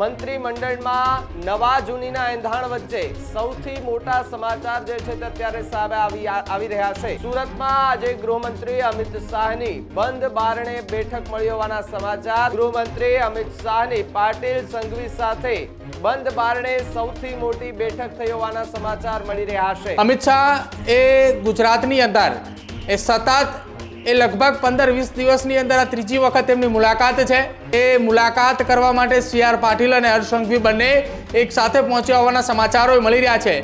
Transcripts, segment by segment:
મંત્રીમંડળમાં નવા જૂનીના એંધાણ વચ્ચે સૌથી મોટા સમાચાર જે છે તે અત્યારે સામે આવી આવી રહ્યા છે. સુરતમાં આજે ગૃહમંત્રી અમિત શાહની બંધ બારણે બેઠક મળી હોવાના સમાચાર. ગૃહમંત્રી અમિત શાહની પાટીલ સંઘવી સાથે બંધ બારણે સૌથી મોટી બેઠક થઈ હોવાના સમાચાર મળી રહ્યા છે. અમિત શાહ એ ગુજરાતની અંદર એ સતત એ લગભગ પંદર વીસ દિવસની અંદર આ ત્રીજી વખત એમની મુલાકાત છે. એ મુલાકાત કરવા માટે સી આર પાટીલ અને હર્ષ સંઘવી બંને એક સાથે પહોંચ્યા હોવાના સમાચારો મળી રહ્યા છે.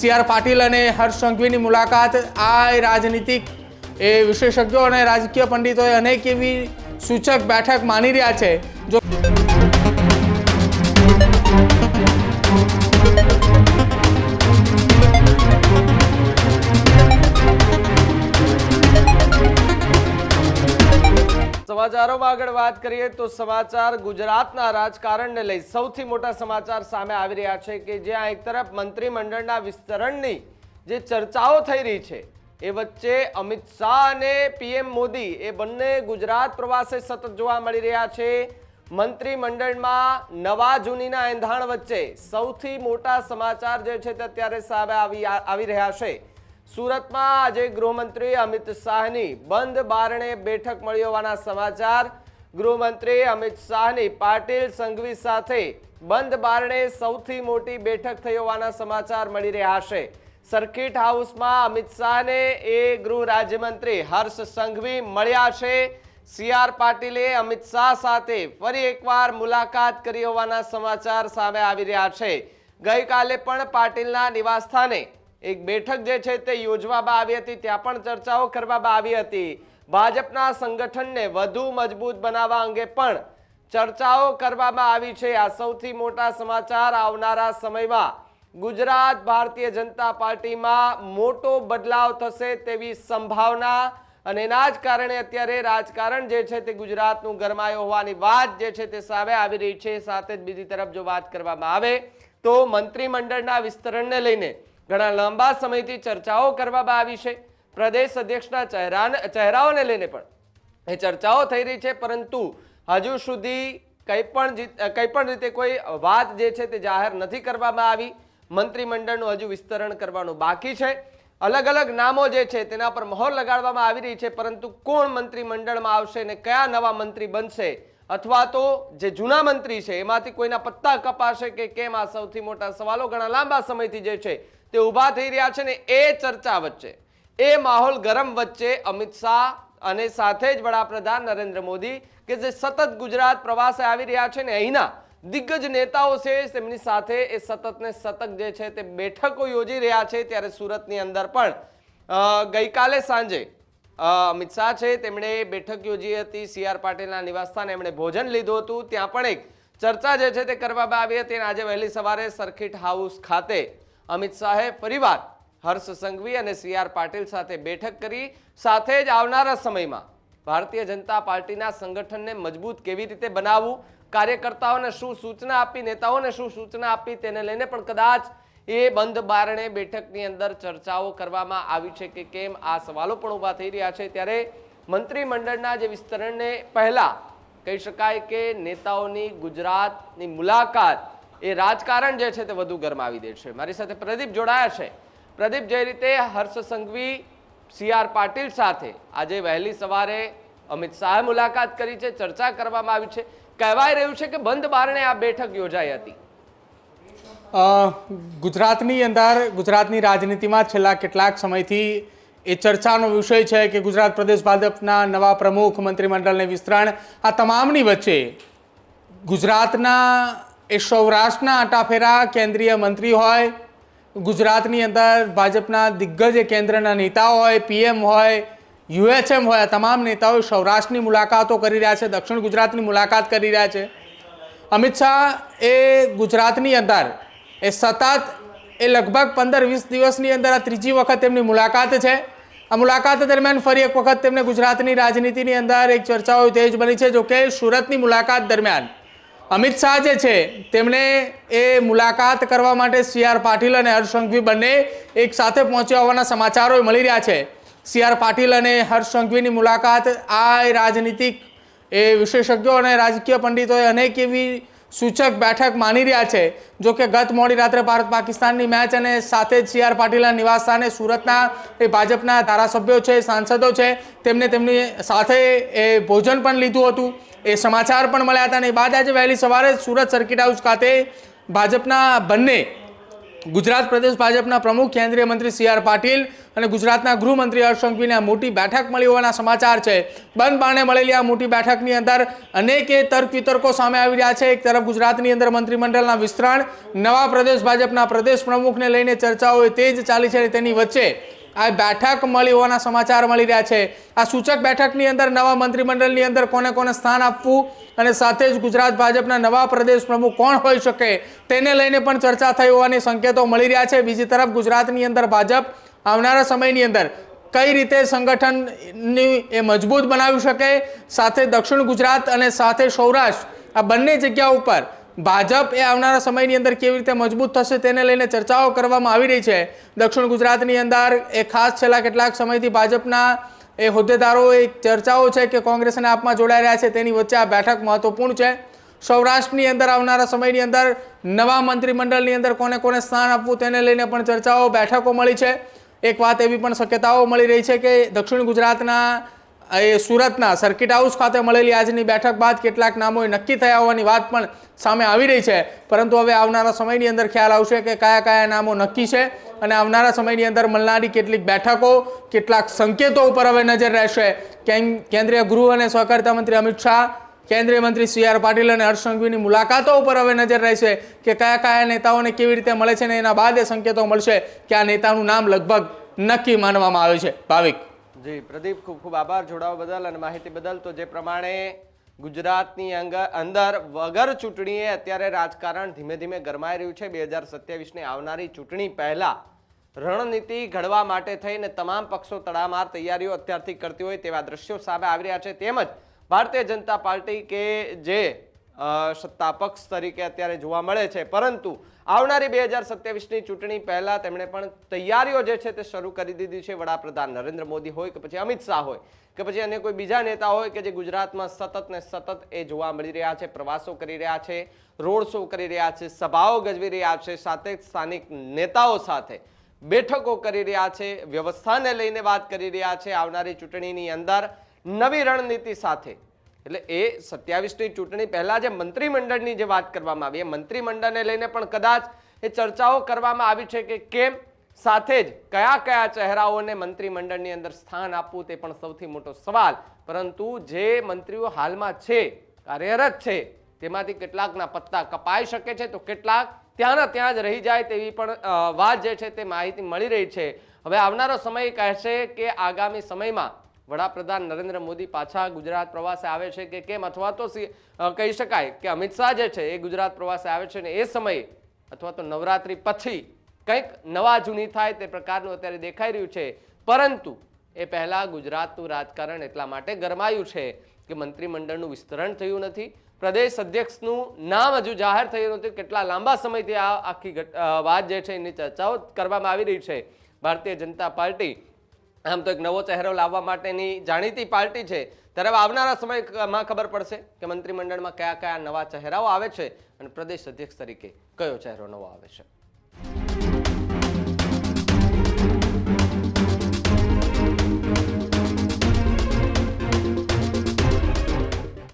સી આર પાટીલ અને હર્ષ સંઘવીની મુલાકાત આ રાજનીતિક, એ વિશેષજ્ઞો અને રાજકીય પંડિતોએ અનેક એવી સૂચક બેઠક માની રહ્યા છે. જો સમાચારોમાં આગળ વાત કરીએ તો સમાચાર ગુજરાતના રાજકારણને લઈ સૌથી મોટા સમાચાર સામે આવી રહ્યા છે કે જ્યાં એક તરફ મંત્રીમંડળના વિસ્તરણની જે ચર્ચાઓ થઈ રહી છે, એ વચ્ચે અમિત શાહ અને પીએમ મોદી એ બંને ગુજરાત પ્રવાસે સતત જોવા મળી રહ્યા છે. મંત્રીમંડળમાં નવા જૂનીના એંધાણ વચ્ચે સૌથી મોટા સમાચાર જે છે તે અત્યારે સામે આવી આવી રહ્યા છે. સુરતમાં આજે ગૃહમંત્રી અમિત શાહની બંધ બારણે બેઠક મળી હોવાના સમાચાર. ગૃહમંત્રી અમિત શાહની પાટીલ સંઘવી સાથે બંધ બારણે સૌથી મોટી બેઠક થઈ હોવાના સમાચાર મળી રહ્યા છે. સર્કિટ હાઉસમાં અમિત શાહને એ ગૃહ રાજ્યમંત્રી હર્ષ સંઘવી મળ્યા છે. સી આર પાટીલે અમિત શાહ સાથે ફરી એકવાર મુલાકાત કરી હોવાના સમાચાર સામે આવી રહ્યા છે. ગઈકાલે પણ પાટીલના નિવાસસ્થાને એક બેઠક જે છે તે યોજવામાં આવી હતી, ત્યાં પણ ચર્ચાઓ કરવામાં આવી હતી. ભાજપના સંગઠનને વધુ મજબૂત બનાવવા અંગે પણ ચર્ચાઓ કરવામાં આવી છે. આ સૌથી મોટા સમાચાર આવનારા સમયમાં ગુજરાત ભારતીય જનતા પાર્ટીમાં મોટો બદલાવ થશે તેવી સંભાવના અને એના જ કારણે અત્યારે રાજકારણ જે છે તે ગુજરાતનું ગરમાયો હોવાની વાત જે છે તે સામે આવી રહી છે. સાથે જ બીજી તરફ જો વાત કરવામાં આવે તો મંત્રીમંડળના વિસ્તરણને લઈને ઘણા લાંબા સમયથી ચર્ચાઓ કરવામાં આવી છે. પ્રદેશ અધ્યક્ષના ચહેરાને, ચહેરાઓને લઈને પણ એ ચર્ચાઓ થઈ રહી છે, પરંતુ હજુ સુધી કંઈ પણ કંઈ પણ રીતે કોઈ વાત જે છે તે જાહેર નથી કરવામાં આવી. મંત્રીમંડળનું હજુ વિસ્તરણ કરવાનું બાકી છે. અલગ અલગ નામો જે છે તેના પર મહોર લગાડવામાં આવી રહી છે, પરંતુ કોણ મંત્રીમંડળમાં આવશે ને કયા નવા મંત્રી બનશે અથવા તો જે જૂના મંત્રી છે, એમાંથી કોઈના પત્તા કપાશે કે કેમ? આ સૌથી મોટા સવાલો ઘણા લાંબા સમયથી જે છે, તે ઊભા થઈ રહ્યા છે ને એ ચર્ચા વચ્ચે. એ માહોલ ગરમ વચ્ચે અમિત શાહ અને સાથે જ વડાપ્રધાન નરેન્દ્ર મોદી કે જે સતત ગુજરાત પ્રવાસે આવી રહ્યા છે ને અહીંના દિગ્ગજ નેતાઓ છે, તેમની સાથે એ સતત ને સતત જે છે, તે બેઠકો યોજી રહ્યા છે. ત્યારે સુરતની અંદર પણ ગઈકાલે સાંજે અમિત શાહ છે, તેમણે બેઠક યોજી હતી સી આર પાટીલના નિવાસસ્થાને. એમણે ભોજન લીધું હતું. ત્યાં પણ એક ચર્ચા જે છે તે કરવામાં આવી હતી અને આજે વહેલી સવારે સર્કિટ હાઉસ ખાતે અમિત શાહે ફરીવાર હર્ષ સંઘવી અને સી આર પાટીલ સાથે બેઠક કરી. સાથે જ આવનારા સમયમાં ભારતીય જનતા પાર્ટીના સંગઠનને મજબૂત કેવી રીતે બનાવવું, કાર્યકર્તાઓને શું સૂચના આપી, નેતાઓને શું સૂચના આપી, તેને લઈને પણ કદાચ એ બંધ બારણે બેઠકની અંદર ચર્ચાઓ કરવામાં આવી છે કે કેમ આ સવાલો પણ ઊભા થઈ રહ્યા છે. ત્યારે મંત્રીમંડળના જે વિસ્તરણને પહેલાં કહી શકાય કે નેતાઓની ગુજરાતની મુલાકાત એ રાજકારણ જે છે તે વધુ ગરમાવી દે છે. મારી સાથે પ્રદીપ જોડાયા છે. પ્રદીપ, જે રીતે હર્ષ સંઘવી, સી આર પાટીલ સાથે આજે વહેલી સવારે અમિત શાહે મુલાકાત કરી છે, ચર્ચા કરવામાં આવી છે. કહેવાય રહ્યું છે કે બંધ બારણે આ બેઠક યોજાઈ હતી. ગુજરાતની અંદર, ગુજરાતની રાજનીતિમાં છેલ્લા કેટલાક સમયથી એ ચર્ચાનો વિષય છે કે ગુજરાત પ્રદેશ ભાજપના નવા પ્રમુખ, મંત્રીમંડળને વિસ્તરણ, આ તમામની વચ્ચે ગુજરાતના એ સૌરાષ્ટ્રના આટાફેરા કેન્દ્રીય મંત્રી હોય, ગુજરાતની અંદર ભાજપના દિગ્ગજ કેન્દ્રના નેતાઓ હોય, પીએમ હોય, યુએચએમ હોય, આ તમામ નેતાઓ સૌરાષ્ટ્રની મુલાકાતો કરી રહ્યા છે, દક્ષિણ ગુજરાતની મુલાકાત કરી રહ્યા છે. અમિત શાહ એ ગુજરાતની અંદર એ સતત એ લગભગ પંદર વીસ દિવસની અંદર આ ત્રીજી વખત તેમની મુલાકાત છે. આ મુલાકાત દરમિયાન ફરી એક વખત તેમને ગુજરાતની રાજનીતિની અંદર એક ચર્ચાઓ તેજ બની છે. જોકે સુરતની મુલાકાત દરમિયાન અમિત શાહ જે છે, તેમણે એ મુલાકાત કરવા માટે સી આર પાટીલ અને હર્ષ બંને એક સાથે પહોંચ્યા હોવાના સમાચારો મળી રહ્યા છે. સી આર પાટીલ અને હર્ષ સંઘવીની મુલાકાત આ રાજનીતિક એ વિશેષજ્ઞો અને રાજકીય પંડિતોએ અનેક એવી સૂચક બેઠક માની રહ્યા છે. જો કે ગત મોડી રાત્રે ભારત પાકિસ્તાનની મેચ અને સાથે જ સી આર પાટીલના નિવાસસ્થાને સુરતના એ ભાજપના ધારાસભ્યો છે, સાંસદો છે, તેમને તેમની સાથે એ ભોજન પણ લીધું હતું. એ સમાચાર પણ મળ્યા હતા અને બાદ આજે વહેલી સવારે સુરત સર્કિટ હાઉસ ખાતે ભાજપના બંને ગુજરાત પ્રદેશ ભાજપના પ્રમુખ કેન્દ્રીય મંત્રી સી આર પાટીલ અને ગુજરાતના ગૃહમંત્રી હર્ષ સંઘવીને મોટી બેઠક મળી હોવાના સમાચાર છે. બંધ બારણે મળેલી આ મોટી બેઠકની અંદર અનેક એ તર્ક વિતર્કો સામે આવી રહ્યા છે. એક તરફ ગુજરાતની અંદર મંત્રીમંડળના વિસ્તરણ, નવા પ્રદેશ ભાજપના પ્રદેશ પ્રમુખને લઈને ચર્ચાઓ તેજ ચાલી છે તેની વચ્ચે આ બેઠક મળી હોવાના સમાચાર મળી રહ્યા છે. આ સૂચક બેઠકની અંદર નવા મંત્રીમંડળની અંદર કોને કોને સ્થાન આપવું અને સાથે જ ગુજરાત ભાજપના નવા પ્રદેશ પ્રમુખ કોણ હોઈ શકે તેને લઈને પણ ચર્ચા થઈ હોવાની સંકેતો મળી રહ્યા છે. બીજી તરફ ગુજરાતની અંદર ભાજપ આવનારા સમયની અંદર કઈ રીતે સંગઠનની એ મજબૂત બનાવી શકે, સાથે દક્ષિણ ગુજરાત અને સાથે સૌરાષ્ટ્ર, આ બંને જગ્યા ઉપર ભાજપ એ આવનારા સમયની અંદર કેવી રીતે મજબૂત થશે તેને લઈને ચર્ચાઓ કરવામાં આવી રહી છે. દક્ષિણ ગુજરાતની અંદર એ ખાસ છેલ્લા કેટલાક સમયથી ભાજપના એ હોદ્દેદારો એ ચર્ચાઓ છે કે કોંગ્રેસ અને આપમાં જોડાઈ રહ્યા છે તેની વચ્ચે આ બેઠક મહત્વપૂર્ણ છે. સૌરાષ્ટ્રની અંદર આવનારા સમયની અંદર નવા મંત્રીમંડળની અંદર કોને કોને સ્થાન આપવું તેને લઈને પણ ચર્ચાઓ, બેઠકો મળી છે. એક વાત એવી પણ શક્યતાઓ મળી રહી છે કે દક્ષિણ ગુજરાતના એ સુરતના સર્કિટ હાઉસ ખાતે મળેલી આજની બેઠક બાદ કેટલાક નામો નક્કી થયા હોવાની વાત પણ સામે આવી રહી છે. પરંતુ હવે આવનારા સમયની અંદર ખ્યાલ આવશે કે કયા કયા નામો નક્કી છે અને આવનારા સમયની અંદર મળનારી કેટલીક બેઠકો, કેટલાક સંકેતો ઉપર હવે નજર રહેશે. કેન- કેન્દ્રીય ગૃહ અને સહકારિતા મંત્રી અમિત શાહ, કેન્દ્રીય મંત્રી સી આર પાટીલ અને હર્ષ મુલાકાતો ઉપર હવે નજર રહેશે કે કયા કયા નેતાઓને કેવી રીતે મળે છે ને એના બાદ એ સંકેતો મળશે કે આ નેતાનું નામ લગભગ નક્કી માનવામાં આવે છે. ભાવિક. જી, પ્રદીપ, ખૂબ ખૂબ આભાર, જોડાવા બદલ અને માહિતી બદલ. તો જે પ્રમાણે ગુજરાતની અંદર વગર ચૂંટણીએ અત્યારે રાજકારણ ધીમે ધીમે ગરમાઈ રહ્યું છે. બે હજાર સત્યાવીસની આવનારી ચૂંટણી પહેલા રણનીતિ ઘડવા માટે થઈને તમામ પક્ષો તડામાર તૈયારીઓ અત્યારથી કરતી હોય તેવા દ્રશ્યો સામે આવી રહ્યા છે. તેમજ ભારતીય જનતા પાર્ટી કે જે સત્તા પક્ષ તરીકે અત્યારે જોવા મળે છે. પરંતુ આવનારી બે હજાર સત્યાવીસની ચૂંટણી પહેલાં તેમણે પણ તૈયારીઓ જે છે તે શરૂ કરી દીધી છે. વડાપ્રધાન નરેન્દ્ર મોદી હોય કે પછી અમિત શાહ હોય કે પછી અન્ય કોઈ બીજા નેતા હોય કે જે ગુજરાતમાં સતત ને સતત એ જોવા મળી રહ્યા છે, પ્રવાસો કરી રહ્યા છે, રોડ શો કરી રહ્યા છે, સભાઓ ગજવી રહ્યા છે, સાથે સ્થાનિક નેતાઓ સાથે બેઠકો કરી રહ્યા છે, વ્યવસ્થાને લઈને વાત કરી રહ્યા છે. આવનારી ચૂંટણીની અંદર નવી રણનીતિ સાથે એટલે એ સત્યાવીસની ચૂંટણી પહેલાં જે મંત્રીમંડળની જે વાત કરવામાં આવી, એ મંત્રીમંડળને લઈને પણ કદાચ એ ચર્ચાઓ કરવામાં આવી છે કે કેમ? સાથે જ કયા કયા ચહેરાઓને મંત્રીમંડળની અંદર સ્થાન આપવું તે પણ સૌથી મોટો સવાલ. પરંતુ જે મંત્રીઓ હાલમાં છે, કાર્યરત છે, તેમાંથી કેટલાકના પત્તા કપાઈ શકે છે તો કેટલાક ત્યાંના ત્યાં જ રહી જાય તેવી પણ વાત જે છે તે માહિતી મળી રહી છે. હવે આવનારો સમય કહેશે કે આગામી સમયમાં વડાપ્રધાન નરેન્દ્ર મોદી પાછા ગુજરાત પ્રવાસે આવે છે કે કેમ? અથવા તો કહી શકાય કે અમિત શાહ જે છે એ ગુજરાત પ્રવાસે આવે છે ને એ સમયે અથવા તો નવરાત્રી પછી કંઈક નવા જૂની થાય તે પ્રકારનું અત્યારે દેખાઈ રહ્યું છે. પરંતુ એ પહેલાં ગુજરાતનું રાજકારણ એટલા માટે ગરમાયું છે કે મંત્રીમંડળનું વિસ્તરણ થયું નથી. પ્રદેશ અધ્યક્ષનું નામ હજુ જાહેર થયું નથી. કેટલા લાંબા સમયથી આ આખી વાત જે છે એની ચર્ચાઓ કરવામાં આવી રહી છે. ભારતીય જનતા પાર્ટી આમ તો એક નવો ચહેરો લાવવા માટેની જાણીતી પાર્ટી છે. ત્યારે હવે આવનારા સમયમાં ખબર પડશે કે મંત્રીમંડળમાં કયા કયા નવા ચહેરાઓ આવે છે અને પ્રદેશ અધ્યક્ષ તરીકે કયો ચહેરો નવો આવે છે.